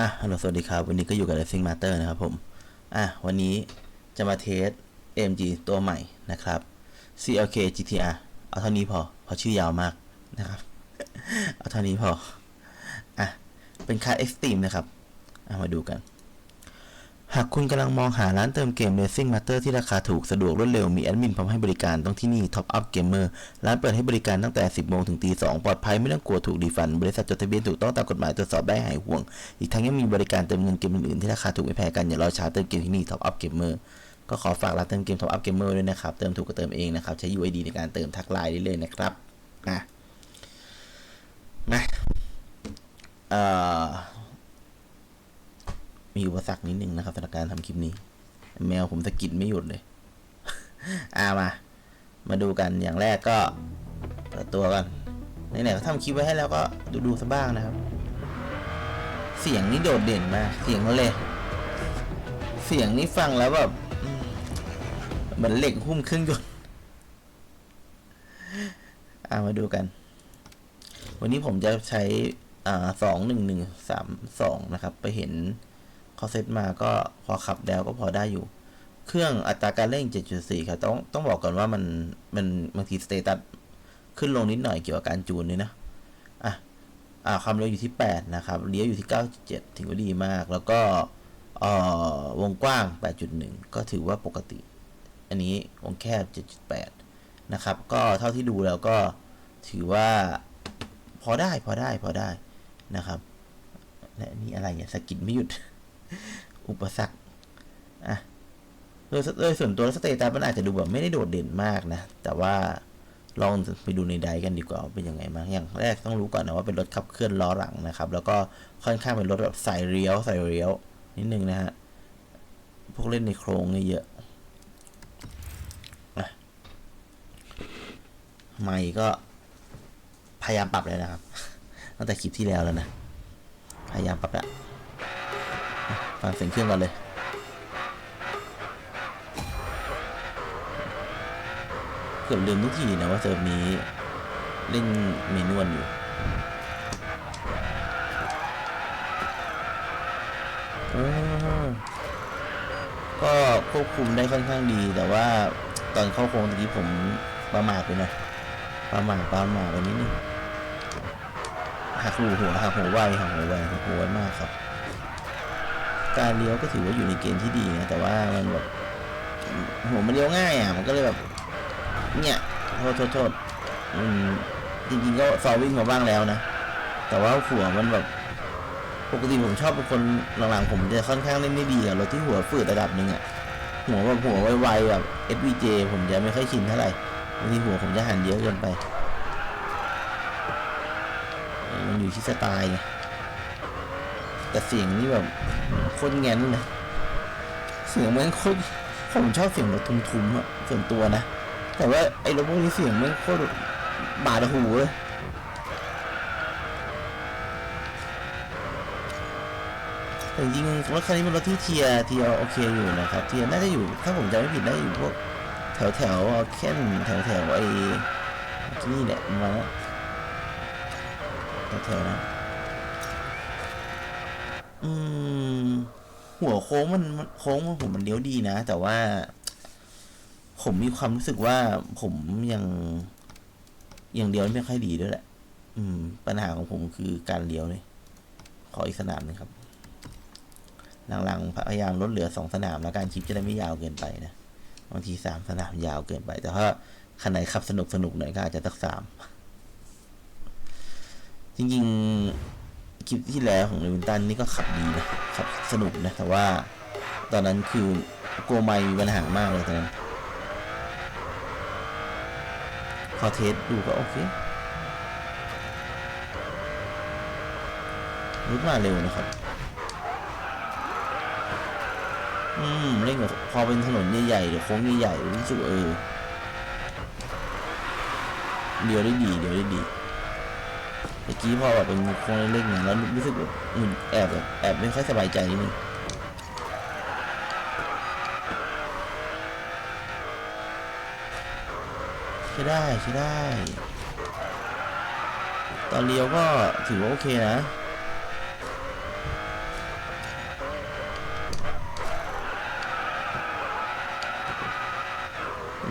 อะฮัลโหลสวัสดีครับ วันนี้ก็อยู่กับ Racing Master นะครับผม อะ วันนี้จะมาเทส AMG ตัวใหม่นะครับ CLK GTR เอาเท่านี้พอเพราะชื่อยาวมากนะครับ เอาเท่านี้พอ อะ เป็นค่า Extreme นะครับ อะ มาดูกัน หากคุณกำลังมองหาร้านเติมเกม Racing Master ที่ราคาถูกสะดวกรวดเร็วมีแอดมินพร้อมให้บริการต้องที่นี่ Top Up Gamer ร้านเปิดให้บริการตั้งแต่ 10 โมงถึงตี 2 ปลอดภัยไม่ต้องกลัวถูกดีฟัน บริษัทจดทะเบียนถูกต้องตามกฎหมายตรวจสอบได้หายห่วง อีกทั้งยังมีบริการเติมเงินเกมอื่นๆที่ราคาถูกไม่แพ้กันอย่ารอช้าเติมเกมที่นี่ Top Up Gamer ก็ขอฝากร้านเติมเกม Top Up Gamer ด้วยนะครับเติมถูกก็เติมเองนะครับใช้ UID ในการเติมทักไลน์ได้เลยนะครับนะนะเอ่อ มีอุปสรรคนิดนึงนะครับสำหรับการทำคลิปนี้ แมวผมสะกิดไม่หยุดเลย อ่ามา มาดูกันอย่างแรกก็เปิดตัวกันไหนๆก็ทำคลิปไว้ให้แล้วก็ดูดูซะบ้างนะครับ เสียงนี่โดดเด่นมากเสียงเลย เสียงนี่ฟังแล้วแบบเหมือนเหล็กหุ้มเครื่องยนต์อามาดูกัน วันนี้ผมจะใช้อ่าสองหนึ่งหนึ่งสามสองนะครับ ไปเห็น เขาเซตมาก็พอขับแล้วก็พอได้อยู่ เครื่องอัตราการเร่ง 7.4 ครับต้องต้องบอกก่อนว่ามันมันบางทีสเตตัสขึ้นลงนิดหน่อยเกี่ยวกับการจูนนี่นะอะอ่าความเร็วอยู่ที่ 8 นะครับเลี้ยวอยู่ที่ 9.7 ถือว่าดีมาก แล้วก็เอ่อวงกว้าง 8.1 ก็ถือว่าปกติ อันนี้วงแคบ 7.8 นะครับ ก็เท่าที่ดูแล้วก็ถือว่าพอได้พอได้พอได้นะครับ และนี่อะไรเนี่ยสกิดไม่หยุด อุปสรรคอะโดยโดยส่วนตัวสเตตัสมันอาจจะดูแบบไม่ได้โดดเด่นมากนะ แต่ว่าลองไปดูในไดกันดีกว่าเป็นยังไงบ้างอย่างแรกต้องรู้ก่อนนะว่าเป็นรถขับเคลื่อนล้อหลังนะครับ แล้วก็ค่อนข้างเป็นรถแบบใส่เลี้ยวใส่เลี้ยวนิดนึงนะฮะพวกเล่นในโครงเนี่ยเยอะอะไม่ก็พยายามปรับเลยนะครับตั้งแต่คลิปที่แล้วแล้วนะ พยายามปรับแล้ว ฟังเสียงเครื่องก่อนเลยเกือบลืมทุกทีนะว่าเซิร์ฟนี้เล่นเมนวลอยู่อ๋อก็ควบคุมได้ค่อนข้างดี แต่ว่าตอนเข้าโค้งตะกี้ผมประมาทไปหน่อยประมาทประมาทไปนิดนึงหักหูหัวหักหัวไวหักหัวไวหักหัวไวมากครับ การเลี้ยวก็ถือว่าอยู่ในเกณฑ์ที่ดีนะแต่ว่ามันแบบหัวมันเลี้ยวง่ายอะมันก็เลยแบบ เนี่ยโทษโทษโทษจริงๆก็ซอวิ่งมาบ้างแล้วนะแต่ว่าหัวมันแบบปกติผมชอบเป็นคนหลังๆผมจะค่อนข้างเล่นไม่ดีอะรถที่หัวฝืดระดับหนึ่งอะหัวแบบหัวไวๆแบบ SVJ ผมจะไม่ค่อยชินเท่าไหร่บางทีหัวผมจะหันเยอะเกินไปออมันอยู่ที่สไตล์ แต่เสียงนี่แบบโคตรแงนเลยเสียงมันโคตรผมชอบเสียงรถทุ้มๆอะส่วนตัวนะ แต่ว่าไอ้รถพวกนี้เสียงมันโคตรบาดหูเลยแต่จริงๆรถคันนี้เป็นรถที่เทียเทียโอเคอยู่นะครับเทียน่าจะอยู่ ถ้าผมจำไม่ผิดน่าจะอยู่พวกแถวแถวแค่นแถวแถวไอ้ที่นี่แหละมาแถวแถวๆนะ อืม หัวโค้งมันโค้งผมมันเลี้ยวดีนะ แต่ว่า ผมมีความรู้สึกว่าผมยังยังเลี้ยวไม่ค่อยดีด้วยแหละ อืม ปัญหาของผมคือการเลี้ยวเลยขออีกสนามหนึงครับหลังๆพยายามลดเหลือสองสนามแล้วการคลิปจะได้ไม่ยาวเกินไปนะบางทีสามสนามยาวเกินไป แต่ถ้าคันไหนขับสนุกสนุกหน่อยก็อาจจะตักสามจริงๆ คลิปที่แล้วของเลวินตันนี่ก็ขับดีนะขับสนุกนะ แต่ว่าตอนนั้นคือโกไม่มีปัญหามากเลยตอนนั้นพอเทสดูก็โอเครถมาเร็วนะครับ อืมเร่งแบบพอเป็นถนนใหญ่ๆหรือโค้งใหญ่ๆรู้สึกเออเดียวได้ดีเดียวได้ดี เมื่อกี้พอแบบเป็นโค้งเล็กเนี่ยแล้วรู้สึกอุ่แอบแบบแอบไม่ค่อยสบายใจนิดนึงใช่ได้ใช่ได้ ตอนเลี้ยวก็ถือว่าโอเคนะ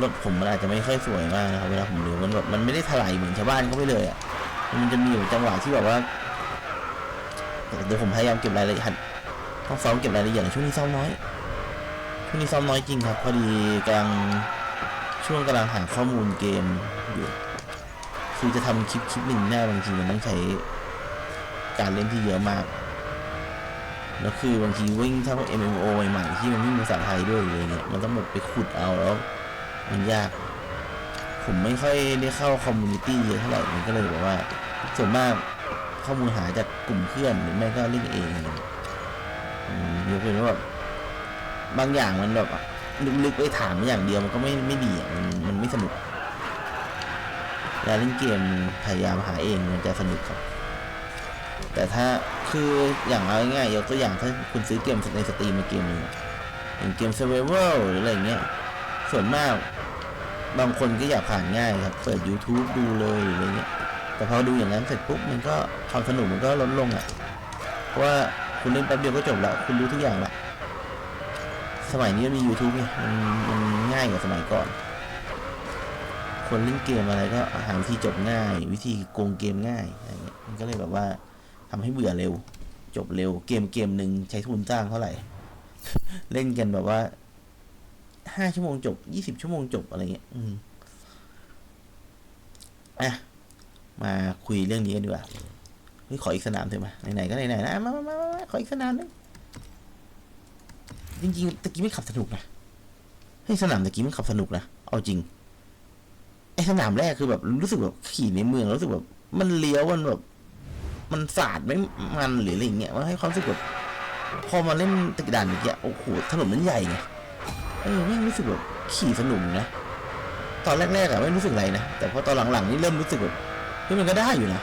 รถผมมันอาจจะไม่ค่อยสวยมากนะครับเวลาผมเลี้ยวมันแบบมันไม่ได้ถลายเหมือนชาวบ้านเขาไปเลยอะ่ะ มันจะมีอยู่จังหวะที่แบบว่าเดี๋ยวผมพยายามเก็บรายละเอียดต้องซ้อมเก็บรายละเอียดช่วงนี้ซ้อมน้อยช่วงนี้ซ้อมน้อยจริงครับพอดีกำลังช่วงกำลังหาข้อมูลเกมอยู่คือจะทำคลิปคลิปหนึ่งได้บางทีมันต้องใช้การเล่นที่เยอะมาก แล้วคือบางทีวิ่งถ้าพวก MMO ใหม่ๆที่มันไม่มีภาษาไทยด้วยเลยเนี่ย มันต้องแบบไปขุดเอาแล้ว มันยาก ผมไม่ค่อยได้เข้าคอมมูนิตี้เยอะเท่าไหร่มันก็เลยแบบว่าส่วนมากข้อมูลหาจากกลุ่มเพื่อนหรือไม่ก็เล่นเองอะไรเงี้ยกเป็นว่าแบบบางอย่างมันแบบลึกๆไปถามอย่างเดียวมันก็ไม่ไม่ดีมันมันไม่สนุกเวลาเล่นเกมพยายามหาเองมันจะสนุกครับ แต่ถ้าคืออย่างเอาง่ายๆยกตัวอย่างถ้าคุณซื้อเกมในสตรีมมาเกมนึงอะอย่างเกม Survival หรืออะไรเงี้ยส่วนมาก บางคนก็อยากผ่านง่ายครับเปิด YouTube ดูเลยอะไรเงี้ยแต่พอดูอย่างนั้นเสร็จปุ๊บมันก็ความสนุกมันก็ลดลงอะเพราะว่าคุณเล่นแป๊บเดียวก็จบแล้วคุณรู้ทุกอย่างละสมัยนี้มันมี YouTube ไงมันมันง่ายกว่าสมัยก่อน คนเล่นเกมอะไรก็หาวิธีจบง่าย วิธีโกงเกมง่ายอะไรเงี้ยมันก็เลยแบบว่าทำให้เบื่อเร็ว จบเร็วเกมเกมหนึ่งใช้ทุนจ้างเท่าไหร่ เล่นกันแบบว่า ห้าชั่วโมงจบยี่สิบชั่วโมงจบอะไรเงี้ย อืมอะ มาคุยเรื่องนี้กันดีกว่าเฮ้ยขออีกสนามเถอะมา ไหนๆก็ไหนๆนะ มามามามาขออีกสนามหนึงจริงๆตะกี้ไม่ขับสนุกนะเฮ้ยสนามตะกี้มันขับสนุกนะ เอาจริง ไอสนามแรกคือแบบรู้สึกแบบขี่ในเมืองรู้สึกแบบ มันเลี้ยวมันแบบ มันสาดไม่มันหรืออะไรอย่างเงี้ยมันให้ความรู้สึกแบบพอมาเล่นตึกด่านอย่างเงี้ยโอ้โหถนนมันใหญ่ไง เออไม่งรู้สึกแบบขี่สนุกนะ ตอนแรกๆอะไม่รู้สึกอะไรนะ แต่พอตอนหลังๆนี่เริ่มรู้สึกแบบเฮ้ยมันก็ได้อยู่นะ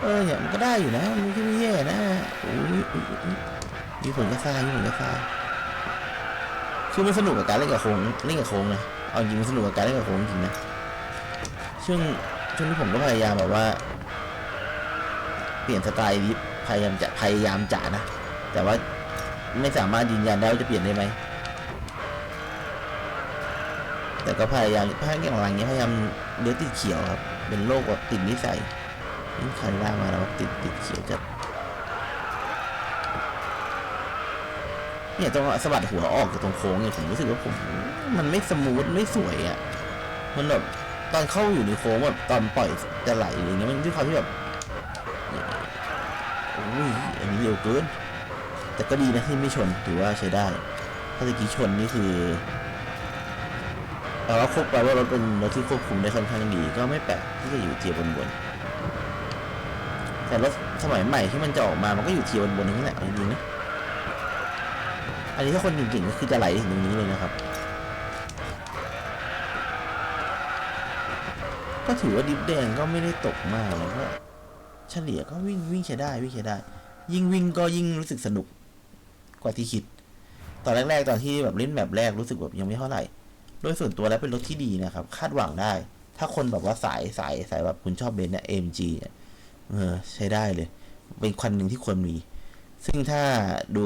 เออเนี่ยมันก็ได้อยู่นะ มันก็ไม่แย่นะโอ้ยมีผลกระซ่ายมีผลกระซ่ายคือมันสนุกกับการเล่นกับโค้งเล่นกับโค้งนะ เอาจริงมันสนุกกับการเล่นกับโค้งจริงนะ ช่วงช่วงที่ผมก็พยายามแบบว่า เปลี่ยนสไตล์นี้พยายามจะพยายามจะนะ แต่ว่าไม่สามารถยืนยันได้ว่าจะเปลี่ยนได้ไหม แต่ก็พยายามพยายามหลังเนี้ยพยายามเลือติดเขียวครับ เป็นโรคแบบติดนิสัยนี่คันล่ามาแล้วติดติดเขียวจัดเนี่ยต้องสะบัดหัวออกจากตรงโค้งเนี่ยผมรู้สึกว่าผม มันไม่สมูทไม่สวยอะ มันแบบตอนเข้าอยู่ในโค้งแบบตอนปล่อยจะไหลอะไรเงี้ยมันด้วยความที่แบบอุ้ยอันนี้เร็วเกิน แต่ก็ดีนะที่ไม่ชนถือว่าใช้ได้ ถ้าตะกี้ชนนี่คือ แปลว่าควบแปลว่ารถเป็นรถที่ควบคุมได้ค่อนข้างดี ก็ไม่แปลกที่จะอยู่เทียร์บนแต่รถสมัยใหม่ที่มันจะออกมา มันก็อยู่เทียร์บนๆนั่นแหละจริงๆนะ อันนี้ถ้าคนเก่งๆก็คือจะไหลถึงตรงนี้เลยนะครับ ก็ถือว่าดิฟแดงก็ไม่ได้ตกมากแล้วก็เฉลี่ยก็วิ่งวิ่งใช้ได้วิ่งใช้ได้ ยิ่งวิ่งก็ยิ่งรู้สึกสนุกกว่าที่คิด ตอนแรกๆตอนที่แบบเล่นแบบแรกรู้สึกแบบยังไม่เท่าไหร่ โดยส่วนตัวแล้วเป็นรถที่ดีนะครับ คาดหวังได้ ถ้าคนแบบว่าสายสายสายแบบคุณชอบเบนซ์เนี่ย AMG เนี่ยเออใช้ได้เลย เป็นคันหนึ่งที่ควรมี ซึ่งถ้าดู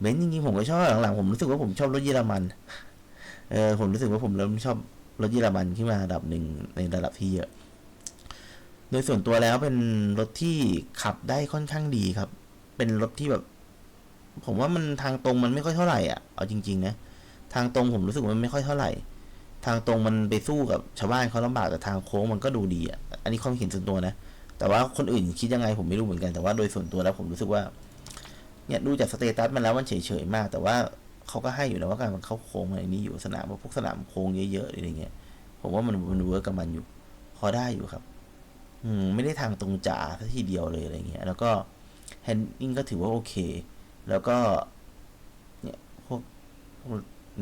เบนซ์จริงๆผมก็ชอบหลังๆผมรู้สึกว่าผมชอบรถเยอรมัน เออผมรู้สึกว่าผมเริ่มชอบรถเยอรมันขึ้นมาระดับหนึ่งในระดับที่เยอะ โดยส่วนตัวแล้วเป็นรถที่ขับได้ค่อนข้างดีครับ เป็นรถที่แบบ ผมว่ามันทางตรงมันไม่ค่อยเท่าไหร่อะ เอาจริง ๆ นะ ทางตรงผมรู้สึกว่ามันไม่ค่อยเท่าไหร่ ทางตรงมันไปสู้กับชาวบ้านเขาลำบากแต่ทางโค้งมันก็ดูดีอะอันนี้ความเห็นส่วนตัวนะ แต่ว่าคนอื่นคิดยังไงผมไม่รู้เหมือนกันแต่ว่าโดยส่วนตัวแล้วผมรู้สึกว่า เนี่ยดูจากสเตตัสมันแล้วมันเฉยๆมาก แต่ว่าเขาก็ให้อยู่นะว่าการมันเข้าโค้งอะไรนี้อยู่สนามพวกสนามโค้งเยอะๆอะไรเงี้ยผมว่ามันมันเวิร์กกับมันอยู่ พอได้อยู่ครับ อืมไม่ได้ทางตรงจ๋าทีเดียวเลยอะไรเงี้ยแล้วก็แฮนดิ้งก็ถือว่าโอเค แล้วก็ เนี่ยพวกพวก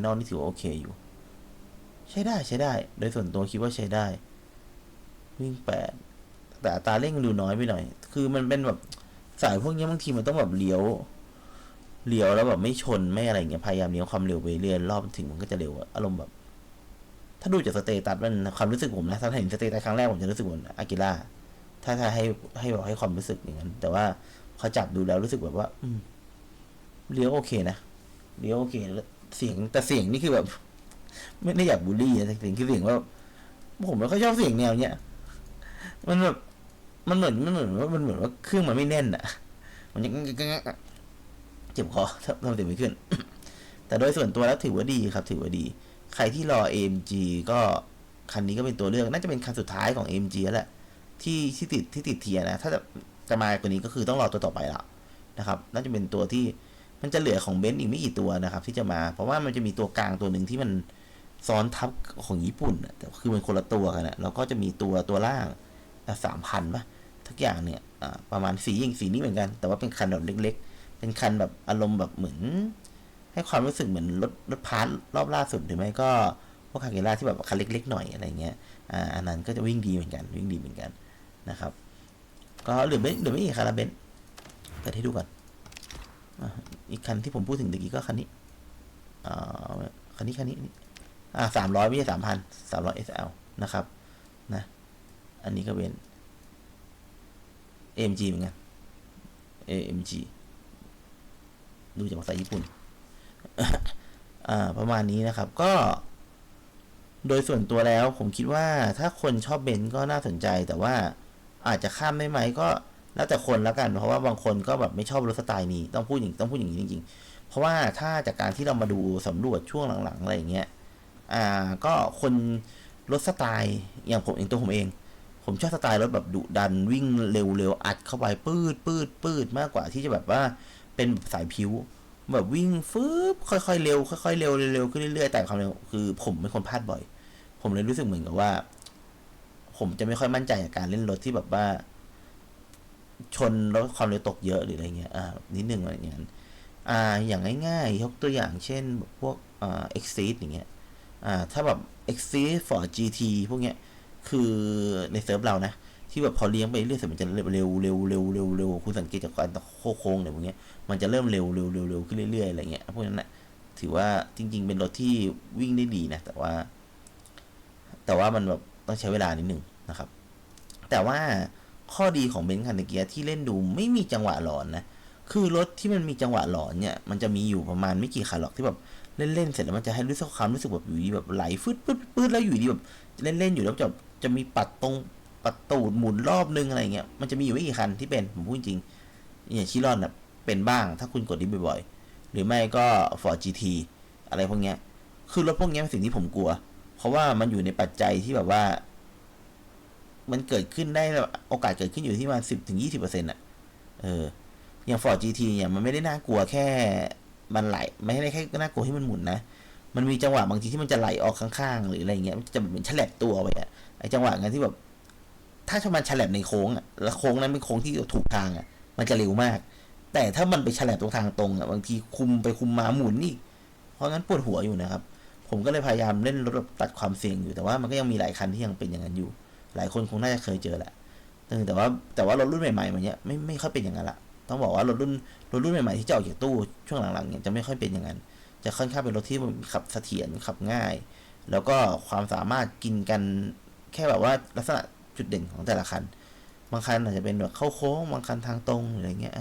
นอกนี่ถือว่าโอเคอยู่ ใช้ได้ใช้ได้ โดยส่วนตัวคิดว่าใช้ได้ วิ่งแปดแต่อัตราเร่งดูน้อยไปหน่อย คือมันเป็นแบบสายพวกนี้บางทีมันต้องแบบเลี้ยวเลี้ยวแล้วแบบไม่ชนไม่อะไรเงี้ยพยายามเลี้ยวความเร็วไปเรื่อยรอบถึงมันก็จะเร็วอารมณ์แบบ ถ้าดูจากสเตตัสมันความรู้สึกผมนะถ้าเห็นสเตตัสครั้งแรกผมจะรู้สึกเหมือนอากิล่าถ้าถ้าให้ให้บอกให้ความรู้สึกอย่างนั้น แต่ว่าพอจับดูแล้วรู้สึกแบบว่า อืมเลี้ยวโอเคนะเลี้ยวโอเค เสียงแต่เสียงนี่คือแบบ ไม่ได้อยากบูลลี่นะแต่เสียงคือเสียงว่าผมไม่ค่อยชอบเสียงแนวเนี้ยมันแบบมันเหมือนมันเหมือนว่ามันเหมือนว่าเครื่องมันไม่แน่นอะ มันยังเจ็บคอทำเสียงไม่ขึ้น แต่โดยส่วนตัวแล้วถือว่าดีครับ ถือว่าดี ใครที่รอ AMG ก็คันนี้ก็เป็นตัวเลือกน่าจะเป็นคันสุดท้ายของ AMG แล้วแหละที่ที่ติดที่ติดเทียนะ ถ้าจะจะมากว่านี้ก็คือต้องรอตัวต่อไปแล้วนะครับ น่าจะเป็นตัวที่ มันจะเหลือของเบนซ์อีกไม่กี่ตัวนะครับ ที่จะมา เพราะว่ามันจะมีตัวกลางตัวหนึ่งที่มันซ้อนทับของญี่ปุ่นแต่คือมันคนละตัวกันนะแล้วก็จะมีตัวตัวล่างสามพันป่ะทุกอย่างเนี่ยประมาณสีอย่างสีนี้เหมือนกัน แต่ว่าเป็นคันแบบเล็ก ๆ เป็นคันแบบอารมณ์แบบเหมือน ให้ความรู้สึกเหมือนรถรถพาร์ทรอบล่าสุดหรือไม่ก็พวกคาเกล่าที่แบบคันเล็ก ๆ หน่อยอะไรเงี้ยอ่าอันนั้นก็จะวิ่งดีเหมือนกันวิ่งดีเหมือนกันนะครับ ก็เหลือไม่เหลือไม่กี่คันละเบนซ์เปิดให้ดูก่อน อีกคันที่ผมพูดถึงตะกี้ก็คันนี้คันนี้คันนี้นี่อ่าสามร้อยไม่ใช่สามพันสามร้อยเอสเอลนะครับนะอันนี้ก็เป็น AMG เหมือนกัน AMG ดูจากภาษาญี่ปุ่น อ่า ประมาณนี้นะครับ ก็ โดยส่วนตัวแล้วผมคิดว่าถ้าคนชอบเบนก็น่าสนใจ แต่ว่าอาจจะข้ามได้ไหมก็ แล้วแต่คนแล้วกัน เพราะว่าบางคนก็แบบไม่ชอบรถสไตล์นี้ต้องพูดอย่างต้องพูดอย่างนี้จริงๆ เพราะว่าถ้าจากการที่เรามาดูสำรวจช่วงหลังๆอะไรอย่างเงี้ยอ่าก็คนรถสไตล์อย่างผมเองตัวผมเอง ผมชอบสไตล์รถแบบดุดันวิ่งเร็วๆอัดเข้าไปปืดปืดปืดมากกว่าที่จะแบบว่าเป็นสายผิวแบบวิ่งฟืบค่อยๆเร็วค่อยๆเร็วเร็วขึ้นเรื่อยๆแต่ความเร็วคือผมเป็นคนพลาดบ่อย ผมเลยรู้สึกเหมือนกับว่า ผมจะไม่ค่อยมั่นใจกับการเล่นรถที่แบบว่า ชนแล้วความเร็วตกเยอะหรืออะไรเงี้ยอ่านิดนึงอะไรเงี้ยอ่าอย่างง่ายๆ ยกตัวอย่างเช่นแบบพวกอ่า Exceed อย่างเงี้ยอ่าถ้าแบบ Exceed Ford GT พวกเนี้ยคือในเซิร์ฟเรานะ ที่แบบพอเลี้ยงไปเรื่อยๆมันจะเร็วเร็วเร็วเร็วเร็วคุณสังเกตจากการโค้งๆเนี่ยพวกเนี้ยมันจะเริ่มเร็วเร็วเร็วเร็วขึ้นเรื่อยๆอะไรเงี้ยพวกนั้นนะถือว่าจริง ๆ เป็นรถที่วิ่งได้ดีนะ แต่ว่า แต่ว่ามันแบบต้องใช้เวลานิดหนึ่งนะครับ แต่ว่า ข้อดีของเบนซ์คันเกียที่เล่นดูไม่มีจังหวะหลอนนะ คือรถที่มันมีจังหวะหลอนเนี่ย มันจะมีอยู่ประมาณไม่กี่คันหรอกที่แบบเล่นๆเสร็จแล้วมันจะให้รู้สึกความรู้สึกแบบอยู่ดีแบบไหลฟึดฟึดฟึดแล้วอยู่ดีแบบเล่นๆอยู่แล้วจะจะมีปัดตรงปัดตูดหมุนรอบนึงอะไรเงี้ย มันจะมีอยู่ไม่กี่คันที่เป็นผมพูดจริงอย่างชิรอนน่ะเป็นบ้างถ้าคุณกดดิฟบ่อยๆ หรือไม่ก็ Ford GT อะไรพวกเนี้ย คือรถพวกเนี้ยเป็นสิ่งที่ผมกลัว เพราะว่ามันอยู่ในปัจจัยที่แบบว่า มันเกิดขึ้นได้โอกาสเกิดขึ้นอยู่ที่ประมาณสิบถึงยี่สิบเปอร์เซ็นต์อะ เออ อย่าง Ford GT เนี่ยมันไม่ได้น่ากลัวแค่มันไหล ไม่ได้แค่น่ากลัวที่มันหมุนนะ มันมีจังหวะบางทีที่มันจะไหลออกข้างๆ หรืออะไรเงี้ย มันจะเหมือนฉลับตัวไปอะไอจังหวะงั้นที่แบบ ถ้ามันฉลับในโค้งอะแล้วโค้งนั้นเป็นโค้งที่ถูกทางอะมันจะเร็วมาก แต่ถ้ามันไปฉลับตรงทางตรงอะบางทีคุมไปคุมมาหมุนนี่ เพราะงั้นปวดหัวอยู่นะครับ ผมก็เลยพยายามเล่นรถแบบตัดความเสี่ยงอยู่ แต่ว่ามันก็ยังมีหลายคันที่ยังเป็นอย่างนั้นอยู่ หลายคนคงน่าจะเคยเจอแหละแต่ว่าแต่ว่ารถรุ่นใหม่ๆมันเนี้ยไม่ไม่ค่อยเป็นอย่างนั้นละต้องบอกว่ารถรุ่นรถรุ่นใหม่ๆที่จะออกจากตู้ช่วงหลังๆเนี่ยจะไม่ค่อยเป็นอย่างนั้น จะค่อนข้างเป็นรถที่ขับเสถียรขับง่าย แล้วก็ความสามารถกินกันแค่แบบว่าลักษณะจุดเด่นของแต่ละคัน บางคันอาจจะเป็นแบบเข้าโค้งบางคันทางตรงอะไรเงี้ย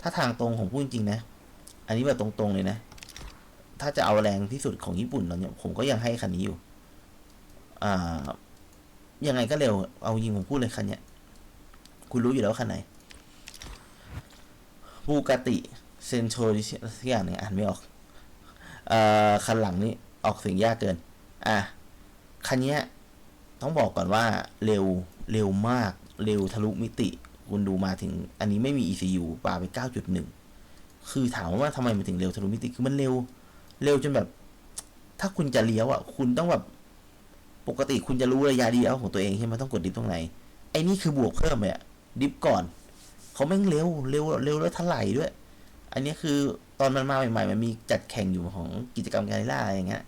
ถ้าทางตรงผมพูดจริงๆนะ อันนี้แบบตรงๆเลยนะ ถ้าจะเอาแรงที่สุดของญี่ปุ่นเนี่ยผมก็ยังให้คันนี้อยู่ อ่า ยังไงก็เร็ว เอายิงผมพูดเลยคันเนี้ย คุณรู้อยู่แล้วว่าคันไหนบูกาติเซนโชดิสักอย่างหนึ่งอ่านไม่ออก เอ่อ คันหลังนี้ออกเสียงยากเกิน อะ คันเนี้ย ต้องบอกก่อนว่าเร็ว เร็วมาก เร็วทะลุมิติ คุณดูมาถึง อันนี้ไม่มี ECU ปาไป 9.1 คือถามว่าทำไมมันถึงเร็วทะลุมิติ คือมันเร็ว เร็วจนแบบ ถ้าคุณจะเลี้ยวอะ คุณต้องแบบ ปกติคุณจะรู้ระยะเลี้ยวของตัวเองใช่ไหมต้องกดดิฟตรงไหน ไอ้นี่คือบวกเพิ่มเลยดิฟก่อน เขาแม่งเร็วเร็วเร็วแล้วถลายด้วย อันนี้คือตอนมันมาใหม่ๆมันมีจัดแข่งอยู่ของกิจกรรมการล่าอะไรอย่างเงี้ย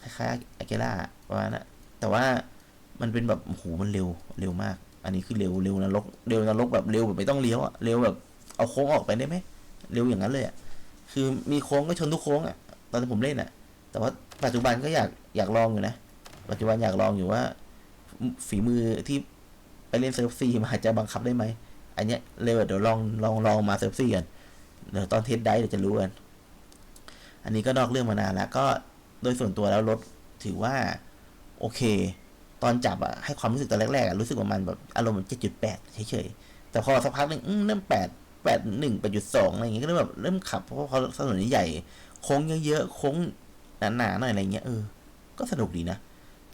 คล้ายๆอาเกล่าประมาณนั้นแต่ว่ามันเป็นแบบโอ้โหมันเร็วเร็วมาก อันนี้คือเร็วเร็วนรกเร็วนรกแบบเร็วแบบไม่ต้องเลี้ยวอะเร็วแบบเอาโค้งออกไปได้ไหมเร็วอย่างนั้นเลยอะคือมีโค้งก็ชนทุกโค้งอะตอนที่ผมเล่นอะแต่ว่าปัจจุบันก็อยากอยากลองอยู่นะ ปัจจุบันอยากลองอยู่ว่า ฝีมือที่ไปเล่นเซิร์ฟซีมาจะบังคับได้ไหม อันเนี้ยเลยเดี๋ยวลองลองลองมาเซิร์ฟซีกันเดี๋ยวตอนเทสได้เดี๋ยวจะรู้กัน อันนี้ก็นอกเรื่องมานานแล้ว ก็โดยส่วนตัวแล้วรถถือว่า โอเค ตอนจับอะให้ความรู้สึกตอนแรกๆอะรู้สึกว่ามันแบบอารมณ์เจ็ดจุดแปดเฉยๆ แต่พอสักพักหนึ่งเริ่มแปดแปดหนึ่งแปดจุดสองอะไรอย่างเงี้ยก็เริ่มแบบเริ่มขับเพราะว่าพอถนนใหญ่โค้งเยอะๆโค้งหนาๆหน่อยอะไรเงี้ยเออก็สนุกดีนะ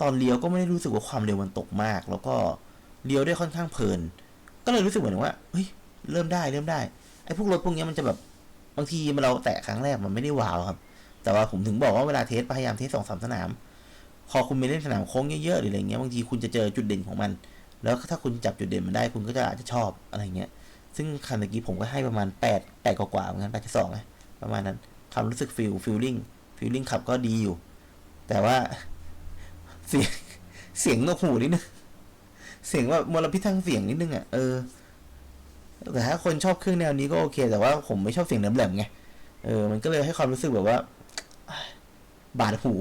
ตอนเลี้ยวก็ไม่ได้รู้สึกว่าความเร็วมันตกมาก แล้วก็เลี้ยวได้ค่อนข้างเพลิน ก็เลยรู้สึกเหมือนว่าเฮ้ยเริ่มได้เริ่มได้ไอ้พวกรถพวกนี้มันจะแบบบางทีเราแตะครั้งแรกมันไม่ได้ว้าวครับ แต่ว่าผมถึงบอกว่าเวลาเทสพยายามเทสสองสามสนาม พอคุณไปเล่นสนามโค้งเยอะๆหรืออะไรเงี้ยบางทีคุณจะเจอจุดเด่นของมัน แล้วถ้าคุณจับจุดเด่นมันได้คุณก็จะอาจจะชอบอะไรเงี้ย ซึ่งคันเมื่อกี้ผมก็ให้ประมาณแปดแปดกว่าๆเหมือนกันแปดจุดสองไงประมาณนั้นความรู้สึกฟิลฟิลลิ่งฟิลลิ่งขับก็ดีอยู่ แต่ว่า เสียงเสียงนกหูนิดนึงเสียงว่ามลพิษทางเสียงนิดนึงอะเออแต่ถ้าคนชอบเครื่องแนวนี้ก็โอเค แต่ว่าผมไม่ชอบเสียงแหลมๆไงเออ มันก็เลยให้ความรู้สึกแบบว่า บาดหู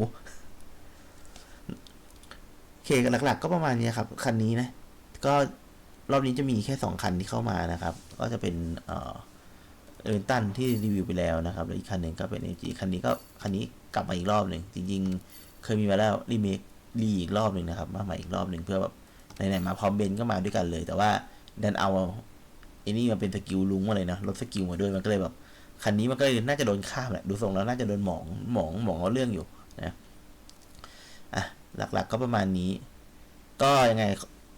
โอเคหลัก ๆ ก็ประมาณนี้ครับ คันนี้นะ ก็รอบนี้จะมีแค่สองคันที่เข้ามานะครับ ก็จะเป็นเออเออตันที่รีวิวไปแล้วนะครับแล้วอีกคันหนึ่งก็เป็น AG คันนี้ก็คันนี้กลับมาอีกรอบหนึ่งจริงๆ เคยมีมาแล้วรีเมค รีอีกรอบหนึ่งนะครับ มาใหม่อีกรอบหนึ่งเพื่อแบบไหนๆมาพร้อมเบนก็มาด้วยกันเลย แต่ว่าดันเอาไอ้นี่มาเป็นสกิลลุงมาเลยนะลดสกิลมาด้วยมันก็เลยแบบคันนี้มันก็เลยน่าจะโดนข้ามแหละดูทรงแล้วน่าจะโดนหมองหมองหมองเอาเรื่องอยู่นะอะหลักๆก็ประมาณนี้ ก็ยังไง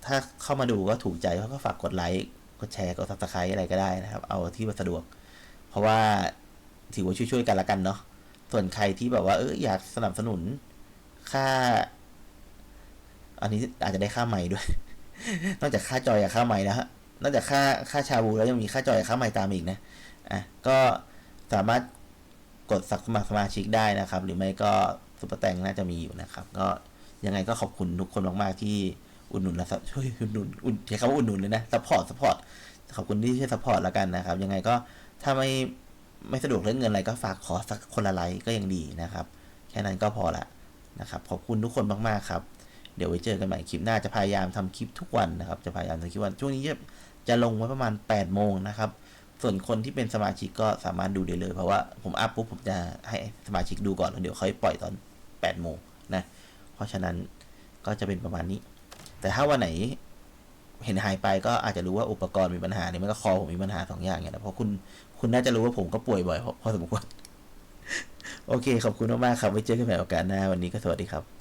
ถ้าเข้ามาดูก็ถูกใจก็ฝากกดไลค์กดแชร์กดซับสไครต์อะไรก็ได้นะครับ เอาที่สะดวก เพราะว่าถือว่าช่วยๆกันละกันเนาะส่วนใครที่แบบว่าเอออยากสนับสนุนค่า อันนี้อาจจะได้ค่าใหม่ด้วย นอกจากค่าจอยกับค่าใหม่แล้วฮะนอกจากค่าค่าชาบูแล้วยังมีค่าจอยกับค่าใหม่ตามอีกนะอะก็สามารถกดสมัครสมาชิกได้นะครับ หรือไม่ก็ซุปเปอร์แตงน่าจะมีอยู่นะครับ ก็ยังไงก็ขอบคุณทุกคนมากๆที่อุดหนุนและช่วยอุดหนุนอุดใช้คำว่าอุดหนุนเลยนะซัพพอร์ตซัพพอร์ตขอบคุณที่ช่วยซัพพอร์ตแล้วกันนะครับ ยังไงก็ถ้าไม่ไม่สะดวกเรื่องเงินอะไรก็ฝากขอสักคนละไลค์ก็ยังดีนะครับ แค่นั้นก็พอละนะครับ ขอบคุณทุกคนมากๆครับ เดี๋ยวไว้เจอกันใหม่คลิปหน้าจะพยายามทำคลิปทุกวันนะครับ จะพยายามทำคลิปวัน ช่วงนี้จะจะลงไว้ประมาณ8โมงนะครับ ส่วนคนที่เป็นสมาชิกก็สามารถดูได้เลย เพราะว่าผมอัพปุ๊บผมจะให้สมาชิกดูก่อนแล้วเดี๋ยวค่อยปล่อยตอน8โมงนะ เพราะฉะนั้นก็จะเป็นประมาณนี้ แต่ถ้าวันไหนเห็นหายไปก็อาจจะรู้ว่าอุปกรณ์มีปัญหาเนี่ยมันก็คอผมมีปัญหาสองอย่างเนี่ยนะเพราะคุณคุณน่าจะรู้ว่าผมก็ป่วยบ่อยพอพอสมควร โอเค ขอบคุณมากๆครับ ไว้เจอกันใหม่โอกาสหน้า วันนี้ก็สวัสดีครับ